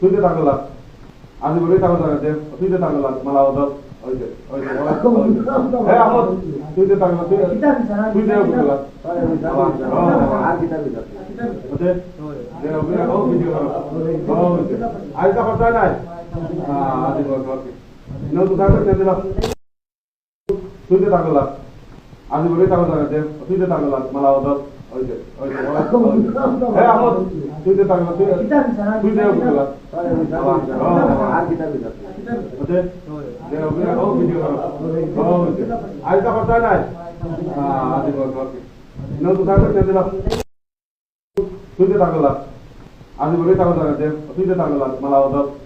তুইতে থাকলা আমি বলি থাকো থাকো যে তুইতে থাকলা মালা ওদল ওই যে ওই যে হ্যাঁ আমার তুইতে থাকলা তুই তুইতে থাকলা ওতে যে ওকে ও ভিডিও করো ও আজ তো নাই? আদি বলতে নো তো থাকলে নে দিলাম তুইতে বলি থাকলা মালা 어이구, 어이구, 어이구. 내가 한번 둘대 방에 둘 둘대하고 들어가. 아, 기다리자. 어때? 내가 그냥 어 그냥 어 이제 알다 봤다 나. 아, 아직 뭐 너도 다가 되더라. 둘대 다가라. 아직 우리 다가다. 둘대 다가라. 말아 얻어.